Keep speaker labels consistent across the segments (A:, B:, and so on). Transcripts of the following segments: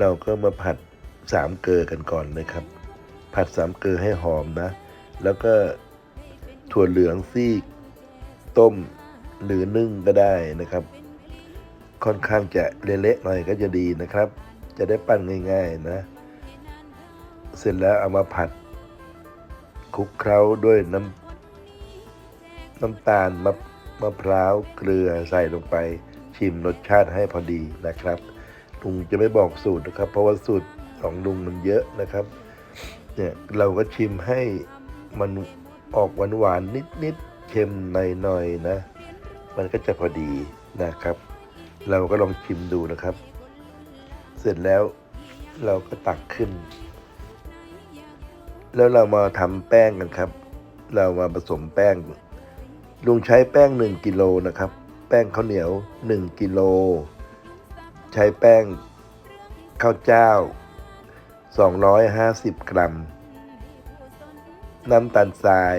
A: เราก็มาผัดสามเกลือกันก่อนนะครับ ผัดสามเกลือให้หอมนะ แล้วก็ถั่วเหลืองซีก ต้มหรือนึ่งก็ได้นะครับ ค่อนข้างจะเละๆหน่อยก็จะดีนะครับ จะได้ปั้นง่าย ๆนะ เสร็จแล้วเอามาผัดคลุกเคล้าด้วยน้ำน้ำตาลมะมะพร้าวเกลือใส่ลงไป ชิมรสชาติให้พอดีนะครับ ลุงจะไม่บอกสูตรนะครับ เพราะว่าสูตรของลุงมันเยอะนะครับ เนี่ยเราก็ชิมให้มันออกหวานหวานนิดนิดๆเค็มหน่อยหน่อยๆนะ มันก็จะพอดีนะครับ เราก็ลองชิมดูนะครับ เสร็จแล้วเราก็ตักขึ้น แล้วเรามาทำแป้งกันครับ เรามาผสมแป้ง ลุงใช้แป้ง 1กิโลนะครับ แป้งข้าวเหนียว 1กิโล ใช้แป้งข้าวเจ้า 250 กรัม น้ำตาลทราย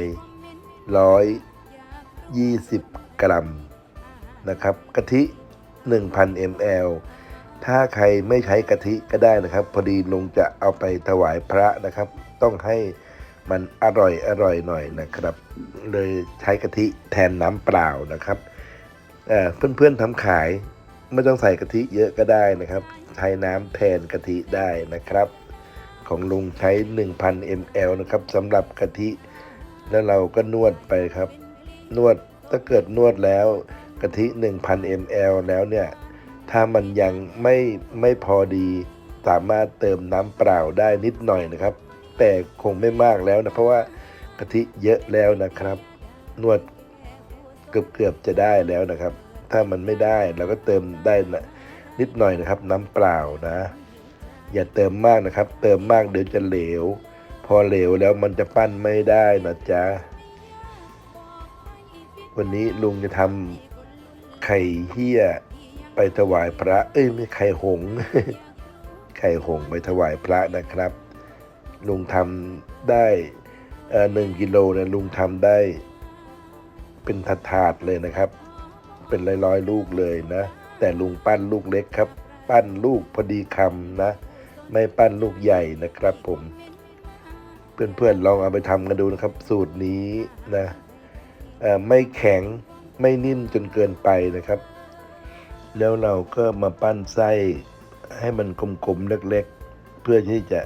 A: 120 กรัมนะครับกะทิ 1,000 ml ถ้าใครไม่ใช้กะทิก็ได้นะครับ พอดีลุงจะเอาไปถวายพระนะครับ ต้องให้มันอร่อยอร่อยหน่อยนะครับ เลยใช้กะทิแทนน้ำเปล่านะครับเอ่อเพื่อนๆทำขาย ไม่ต้องใส่กะทิเยอะก็ได้นะครับ ใช้น้ำแทนกะทิได้นะครับ ของลุงใช้ 1,000 ml นะครับสำหรับกะทิ แล้วเราก็นวดไปครับ นวดถ้าเกิดนวดแล้วกะทิ 1,000 ml แล้วเนี่ย ถ้ามันยังไม่ไม่พอดีสามารถเติมน้ำเปล่าได้นิดหน่อยนะครับ แต่คงไม่มากแล้วนะเพราะว่ากะทิเยอะแล้วนะครับ นวดเกือบเกือบๆจะได้แล้วนะครับ ถ้ามันไม่ได้เราก็เติมได้นะนิดหน่อยนะครับ น้ำเปล่านะ อย่าเติมมากนะครับ เติมมากเดี๋ยวจะเหลว พอเหลวแล้วมันจะปั้นไม่ได้นะจ๊ะวันนี้ลุงจะทำไข่เฮียไปถวายพระ เอ้ยไม่ไข่หง ไข่หงไปถวายพระนะครับ ลุงทำได้เอ่อหนึ่งกิโลเนี่ยลุงทำได้เป็นถาดเลยนะครับ เป็นร้อยๆลูกเลยนะ แต่ลุงปั้นลูกเล็กครับ ปั้นลูกพอดีคำนะ ไม่ปั้นลูกใหญ่นะครับผม เพื่อนๆลองเอาไปทำกันดูนะครับ สูตรนี้นะไม่แข็งไม่นิ่มจนเกินไปนะครับ แล้วเราก็มาปั้นไส้ให้มันกลมๆเล็กๆ เพื่อที่จะ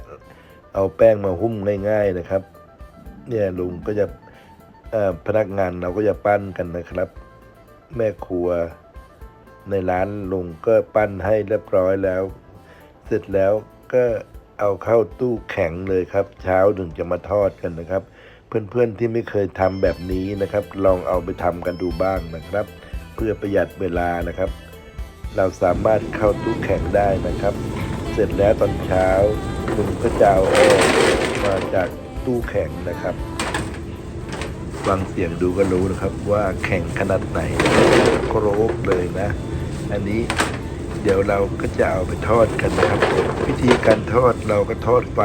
A: เอาแป้งมาหุ้มง่าย ๆนะครับ เนี่ยลุงก็จะพนักงานเราก็จะปั้นกันนะครับ แม่ครัว ในร้านลุงก็ปั้นให้เรียบร้อยแล้ว เสร็จแล้วก็เอาเข้าตู้แข็งเลยครับ เช้าถึงจะมาทอดกันนะครับ เพื่อนๆที่ไม่เคยทำแบบนี้นะครับ ลองเอาไปทำกันดูบ้างนะครับ เพื่อประหยัดเวลานะครับ เราสามารถเข้าตู้แข็งได้นะครับ เสร็จแล้วตอนเช้าลุงก็จะเอาออกมาจากตู้แข็งนะครับ ฟังเสียงดูก็รู้นะครับว่าแข็งขนาดไหนโครกเลยนะ อันนี้เดี๋ยวเราก็จะเอาไปทอดกันนะครับ วิธีการทอดเราก็ทอดไฟ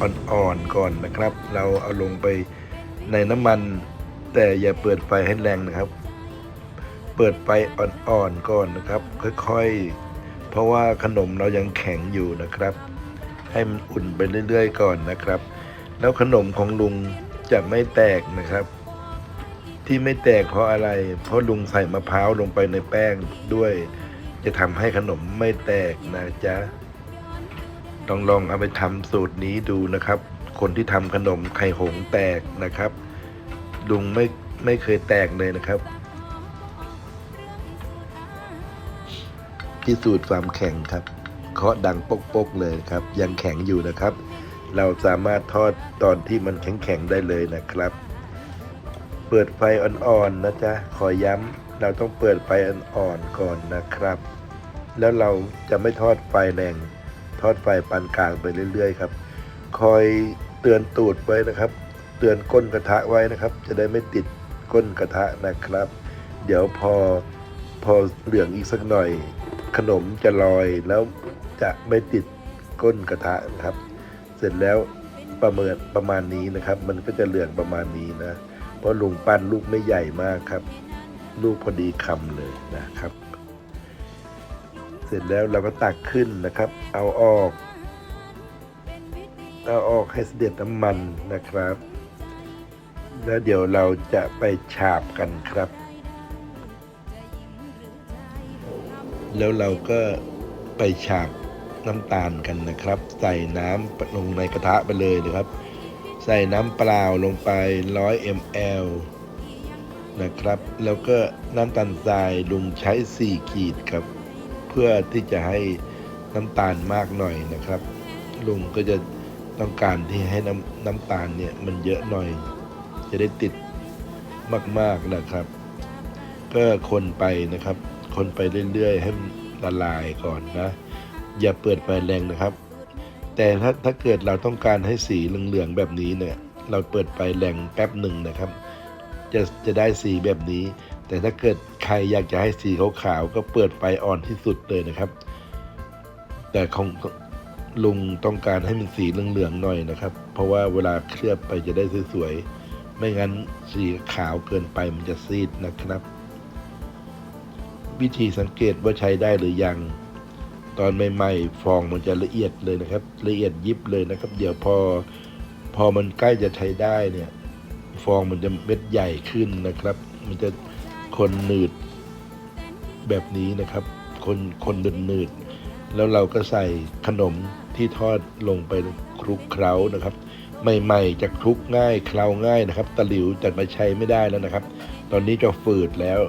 A: อ่อนๆก่อนนะครับ เราเอาลงไปในน้ำมัน แต่อย่าเปิดไฟให้แรงนะครับ เปิดไฟอ่อนๆก่อนนะครับ ค่อยๆ เพราะว่าขนมเรายังแข็งอยู่นะครับ ให้มันอุ่นไปเรื่อยๆ ก่อนนะครับ แล้วขนมของลุงจะไม่แตกนะครับ ที่ไม่แตกเพราะอะไร เพราะลุงใส่มะพร้าวลงไปในแป้งด้วย จะทำให้ขนมไม่แตกนะจ๊ะลองลองเอาไปทำสูตรนี้ดูนะครับ คนที่ทำขนมไข่หงแตกนะครับ ลุงไม่ไม่เคยแตกเลยนะครับพิสูจน์ความแข็งครับ เคาะดังปกๆเลยครับ ยังแข็งอยู่นะครับ เราสามารถทอดตอนที่มันแข็งๆได้เลยนะครับ เปิดไฟอ่อนๆนะจ๊ะ ขอย้ำเราต้องเปิดไฟอ่อนๆก่อนนะครับ แล้วเราจะไม่ทอดไฟแรง ทอดไฟปานกลางไปเรื่อยๆครับ คอยเตือนตูดไว้นะครับ เตือนก้นกระทะไว้นะครับ จะได้ไม่ติดก้นกระทะนะครับ เดี๋ยวพอพอเหลืองอีกสักหน่อย ขนมจะลอยแล้วจะไม่ติดก้นกระทะนะครับ เสร็จแล้วประเมินประมาณนี้นะครับ มันก็จะเหลืองประมาณนี้นะ เพราะลุงปั้นลูกไม่ใหญ่มากครับ ลูกพอดีคำเลยนะครับ เสร็จแล้วเราก็ตักขึ้นนะครับ เอาออกเอาออกให้เสด็จน้ำมันนะครับ แล้วเดี๋ยวเราจะไปฉาบกันครับ แล้วเราก็ไปฉาบน้ำตาลกันนะครับ ใส่น้ำลงในกระทะไปเลยนะครับ ใส่น้ำเปล่าลงไป 100 ml นะครับ แล้วก็น้ำตาลทรายลุงใช้ 4 ขีดครับ เพื่อที่จะให้น้ำตาลมากหน่อยนะครับ ลุงก็จะต้องการที่ให้น้ำน้ำตาลเนี่ยมันเยอะหน่อย จะได้ติดมากๆนะครับ ก็คนไปนะครับ คนไปเรื่อยๆ ให้มันละลายก่อนนะ อย่าเปิดไฟแรงนะครับ แต่ถ้าถ้าเกิดเราต้องการให้สีเหลืองๆแบบนี้เนี่ย เราเปิดไฟแรงแป๊บหนึ่งนะครับ จะจะได้สีแบบนี้ แต่ถ้าเกิดใครอยากจะให้สีขาวๆก็เปิดไฟอ่อนที่สุดเลยนะครับ แต่ของลุงต้องการให้มันสีเหลืองๆหน่อยนะครับ เพราะว่าเวลาเคลือบไปจะได้สวยๆไม่งั้นสีขาวเกินไปมันจะซีดนะครับ วิธีสังเกตว่าใช้ได้หรือยัง ตอนใหม่ๆฟองมันจะละเอียดเลยนะครับ ละเอียดยิบเลยนะครับ เดี๋ยวพอพอมันใกล้จะใช้ได้เนี่ย ฟองมันจะเม็ดใหญ่ขึ้นนะครับ มันจะคนหนืดแบบนี้นะครับ คนคนหนืดหนืดแล้วเราก็ใส่ขนมที่ทอดลงไปคลุกเคล้านะครับ ใหม่ๆจะคลุกง่ายเคล้าง่ายนะครับ ตะหลิวจะมาใช้ไม่ได้แล้วนะครับ ตอนนี้จะฝืดแล้ว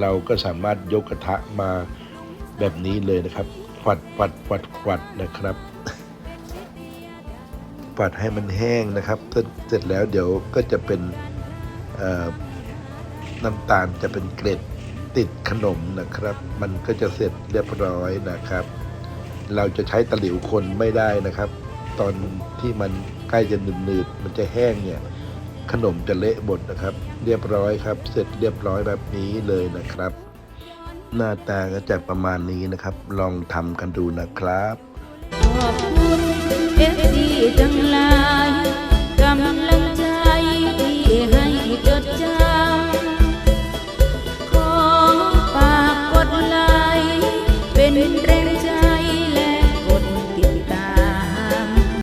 A: เราก็สามารถยกกระทะมาแบบนี้เลยนะครับ ฝัดฝัดฝัดฝัดนะครับฝัดให้มันแห้งนะครับเสร็จแล้วเดี๋ยวก็จะเป็นน้ำตาลจะเป็นเกล็ดติดขนมนะครับ มันก็จะเสร็จเรียบร้อยนะครับ เราจะใช้ตะหลิวคนไม่ได้นะครับ ตอนที่มันใกล้จะหนืดๆมันจะแห้งเนี่ยขนมจะเละหมดนะครับ เรียบร้อยครับ เสร็จเรียบร้อยแบบนี้เลยนะครับ หน้าตาก็จะประมาณนี้นะครับ ลองทำกันดูนะครับ